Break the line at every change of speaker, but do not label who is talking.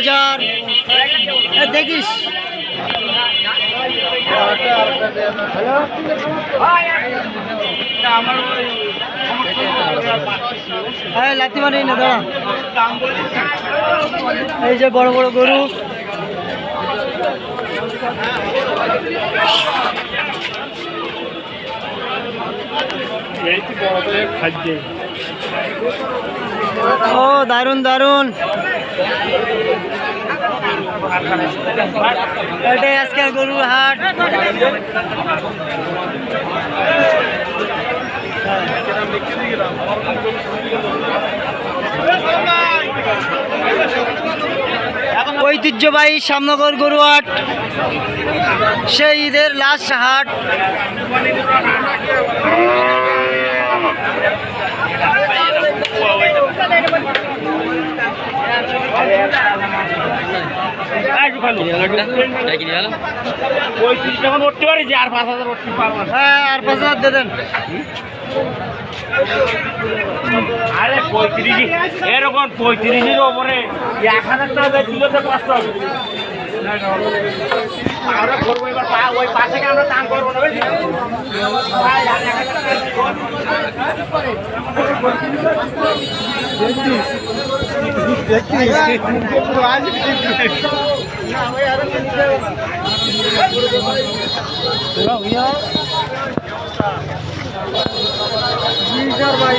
হাজার। দেখিস। হ্যাঁ এই যে বড় বড় গরু। ও দারুণ দারুণ এটাই আজকের গরুর হাট। ঐতিহ্যবাহী শ্যামনগর গরু হাট সেই ঈদের লাস্ট হাট।
পঁয়ত্রিশ যখন উঠতে পারি আর পাঁচ হাজার উঠতে
হ্যাঁ আর পাঁচ হাজার দিয়ে দেন
আরে পঁয়ত্রিশ এরকম পঁয়ত্রিশের ওপরে এক হাজার টাকা দিলে তো কষ্ট হবে আমরা করব এবার ওই পাশে আমরা টান করব না?
ভাই